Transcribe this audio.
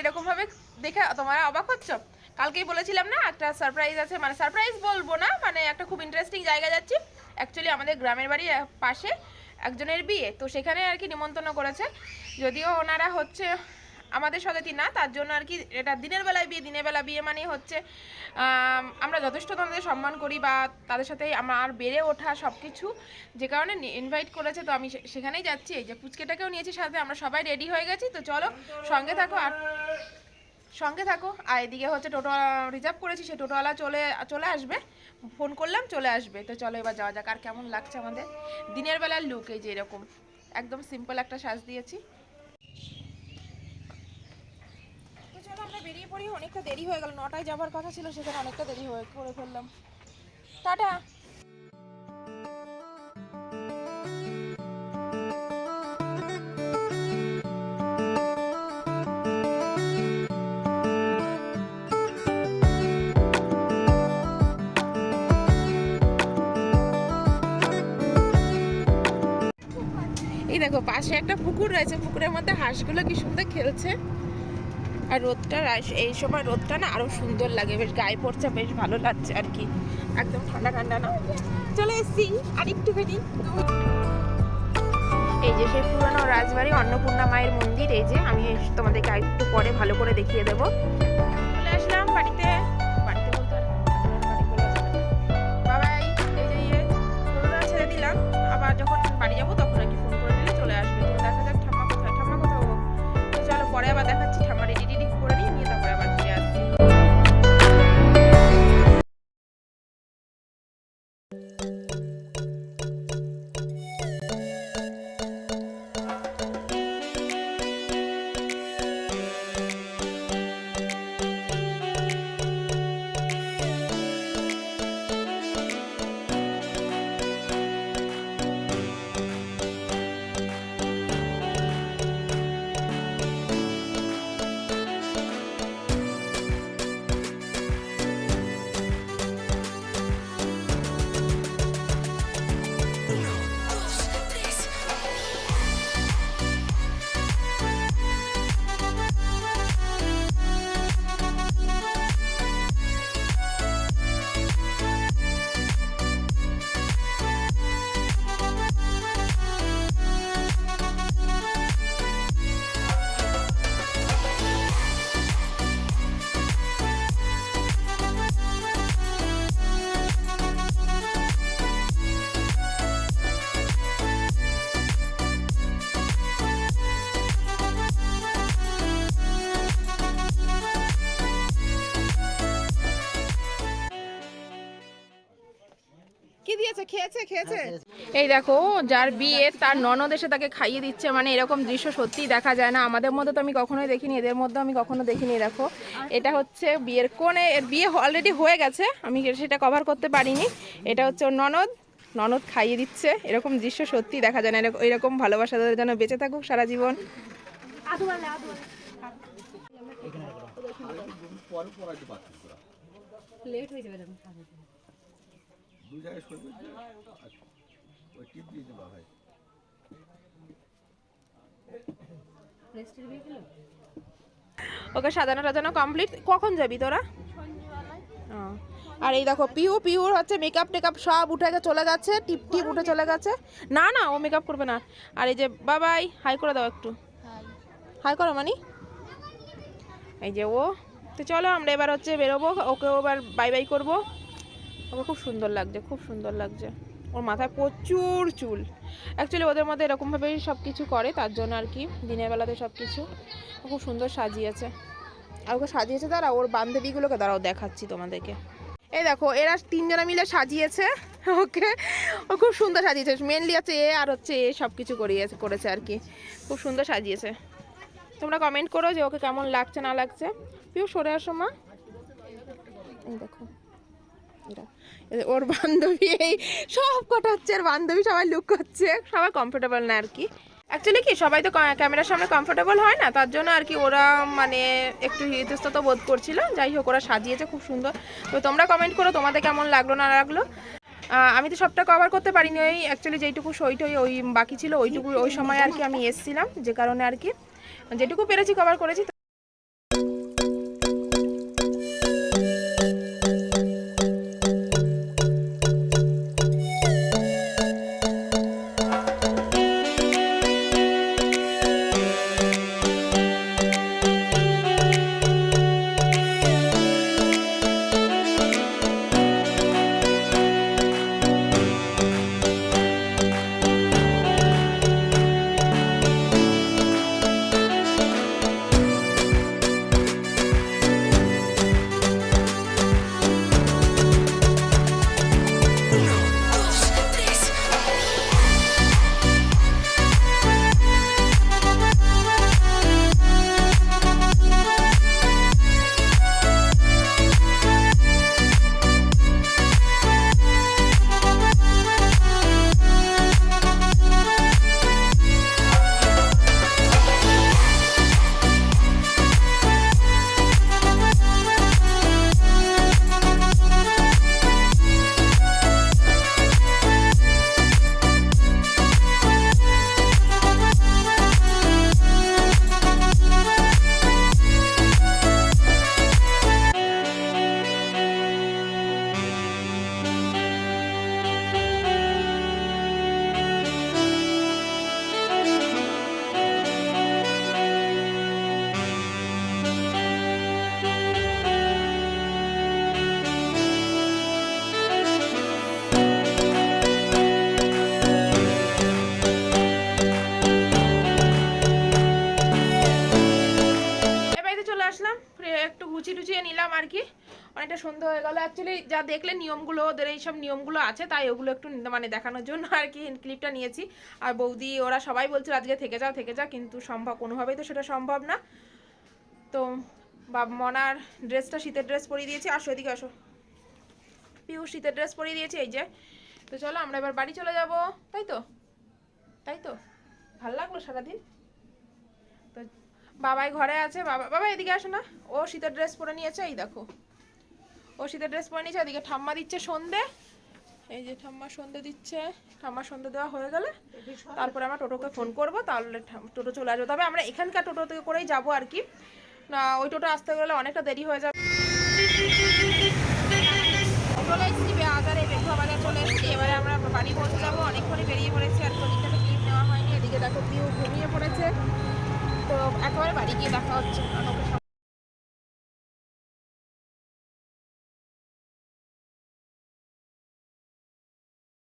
এরকমভাবে দেখে তোমরা অবাক হচ্ছ। কালকেই বলেছিলাম না, একটা সারপ্রাইজ আছে। মানে সারপ্রাইজ বলব না মানে একটা খুব ইন্টারেস্টিং জায়গা যাচ্ছি। অ্যাকচুয়ালি আমাদের গ্রামের বাড়ির পাশে একজনের বিয়ে, তো সেখানে আর কি নিমন্ত্রণ করেছে। যদিও ওনারা হচ্ছে আমাদের সদেতি না, তার জন্য আর কি এটা দিনের বেলায় বিয়ে, দিনের বেলা বিয়ে মানে হচ্ছে আমরা যথেষ্ট তাদের সম্মান করি বা তাদের সাথে আমার বেড়ে ওঠা সব কিছু যে কারণে ইনভাইট করেছে, তো আমি সে- সেখানেই যাচ্ছি। এই যে পুচকেটাকেও নিয়েছি সাথে, আমরা সবাই রেডি হয়ে গেছি, তো চলো সঙ্গে থাকো আর সঙ্গে থাকো। আর এদিকে হচ্ছে টোটো রিজার্ভ করেছি সেই টোটোওয়ালা চলে চলে আসবে। ফোন করলাম, চলে আসবে। তো চলো এবার যাওয়া যাক, আর কেমন লাগছে আমাদের। দিনের বেলার লুক এই যে এরকম। একদম সিম্পল একটা সাজ দিয়েছি তো চলো আমরা বেরিয়ে পড়ি, অনেকটা দেরি হয়ে গেল। নটায় যাবার কথা ছিল, সেখানে অনেকটা দেরি হয়ে করে ফেললাম। টাটা। দেখো, পাশে একটা পুকুর রয়েছে। পুকুরের মধ্যে হাঁসগুলো কি সুন্দর খেলছে। আর রোদটা এই সময় রোদটা না আরও সুন্দর লাগে, বেশ গায়ে পড়ছে, বেশ ভালো লাগছে আর কি। একদম ঠান্ডা ঠান্ডা না। চলে এসছি আর একটুখানি এই যে সেই পুরনো রাজবাড়ি অন্নপূর্ণা মায়ের মন্দির, এই যে আমি তোমাদেরকে একটু পরে ভালো করে দেখিয়ে দেবো। চলে আসলাম বাড়িতে। বাড়িতে ছেড়ে দিলাম, আবার যখন বাড়ি যাব তখন আর কি ফোন করে দিলে চলে আসবে। দেখা যাক ঠাম্মা কোথায়, ঠাম্মা কোথাও চলো পরে আবার খেয়েছে খেয়েছে। এই দেখো যার বিয়ে তার ননদ এসে তাকে খাইয়ে দিচ্ছে মানে এরকম দৃশ্য সত্যিই দেখা যায় না। আমাদের মধ্যে তো আমি কখনোই দেখিনি এদের মধ্যে আমি কখনো দেখিনি দেখো। এটা হচ্ছে বিয়ের কোণে এর বিয়ে অলরেডি হয়ে গেছে আমি সেটা কভার করতে পারিনি। এটা হচ্ছে ওর ননদ ননদ খাইয়ে দিচ্ছে এরকম দৃশ্য সত্যি দেখা যায় না এরকম এরকম ভালোবাসা তাদের যেন বেঁচে থাকুক সারা জীবন। লেট হয়ে যাবে দু জায়গায় সরবে ওই টিপ দিয়ে দেবা ভাই রেস্টের বিয়ে গেলো ওকে সাজানো টাজানো কমপ্লিট কখন যাবি তোরা? ও। আর এই দেখো পিউ পিউর হচ্ছে মেকআপ টেকআপ সব উঠে গে- চলে গেছে টিপ টিপ উঠে চলে গেছে। না না ও মেকআপ করবে না। আর এই যে বাবাই হাই করে দাও একটু। হাই করো মানি। এই যে ও তো চলো আমরা এবার হচ্ছে বেরোবো ওকেও এবার বাই বাই করব। ওকে খুব সুন্দর লাগছে, খুব সুন্দর লাগছে। ওর মাথায় প্রচুর চুল। অ্যাকচুয়ালি ওদের মধ্যে এরকমভাবেই সব কিছু করে, তার জন্য আর কি, দিনের বেলাতে সব কিছু খুব সুন্দর সাজিয়েছে। আর ওকে সাজিয়েছে দাঁড়া ওর বান্ধবীগুলোকে দাঁড়াও, দেখাচ্ছি তোমাদেরকে। এই দেখো, এরা তিনজনে মিলে সাজিয়েছে, ওকে। ও খুব সুন্দর সাজিয়েছে মেনলি হচ্ছে এ আর হচ্ছে এ সব কিছু করিয়েছে, করেছে আর কি। খুব সুন্দর সাজিয়েছে। তোমরা কমেন্ট করো যে ওকে কেমন লাগছে, না লাগছে। পিউ সরে আসো মা। এই দেখো। এরা ওর বান্ধবী এই সব কটা হচ্ছে আর বান্ধবী সবাই লুক করছে, সবাই কমফোর্টেবল না আর কি। অ্যাকচুয়ালি কি, সবাই তো ক্যামেরার সামনে কমফোর্টেবল হয় না, তার জন্য আর কি ওরা মানে একটু ইতস্তত বোধ করছিল। যাই হোক, ওরা সাজিয়েছে খুব সুন্দর। তো তোমরা কমেন্ট করো, তোমাদের কেমন লাগল, না লাগল। আমি তো সবটা কভার করতে পারিনি, ওই অ্যাকচুয়ালি যেইটুকু সইটই ওই বাকি ছিল, ওইটুকু ওই সময় আর কি আমি এসছিলাম, যে কারণে আর কি। যেটুকু পেরেছি কভার করেছি সন্ধ্যা হয়ে গেল। অ্যাকচুয়ালি যা দেখলে নিয়মগুলো, ওদের এইসব নিয়মগুলো আছে, তাই ওগুলো একটু মানে দেখানোর জন্য আর কি ক্লিপটা নিয়েছি। আর বৌদি, ওরা সবাই বলছিল, আজকে থেকে যাও থেকে যাও। কিন্তু সম্ভব, কোনোভাবেই তো সেটা সম্ভব না। তো বাব, মনার ড্রেসটা শীতের ড্রেস পরিয়ে দিয়েছি। আসো এদিকে আসো। পিউ শীতের ড্রেস পরিয়ে দিয়েছি, এই যে। তো চলো, আমরা এবার বাড়ি চলে যাব। তাই তো? তাই তো? ভালো লাগল সারাদিন? তো বাবাই ঘরে আছে, বাবা বাবা এদিকে আসো না। ও শীতের ড্রেস পরে নিয়েছে, এই দেখো। ও ড্রেস পরে নিয়েছে, ওদিকে ঠাম্মা দিচ্ছে সন্ধে। এই যে ঠাম্মা সন্ধে দিচ্ছে ঠাম্মা সন্ধে দেওয়া হয়ে গেলে তারপরে আমরা টোটোকে ফোন করব, তাহলে টোটো চলে আসবে। তবে আমরা এখানকার টোটো থেকে করেই যাব আর কি। না, ওই টোটো আসতে গেলে অনেকটা দেরি হয়ে যাবে। চলে এসেছি। এবারে আমরা বাড়ি পৌঁছে যাব। অনেকক্ষণই বেরিয়ে পড়েছি আর ওদিকটাতে ক্লিপ নেওয়া হয়নি। এদিকে দেখো পিউ ঘুমিয়ে পড়েছে। তো একেবারে বাড়ি গিয়ে দেখা হচ্ছে।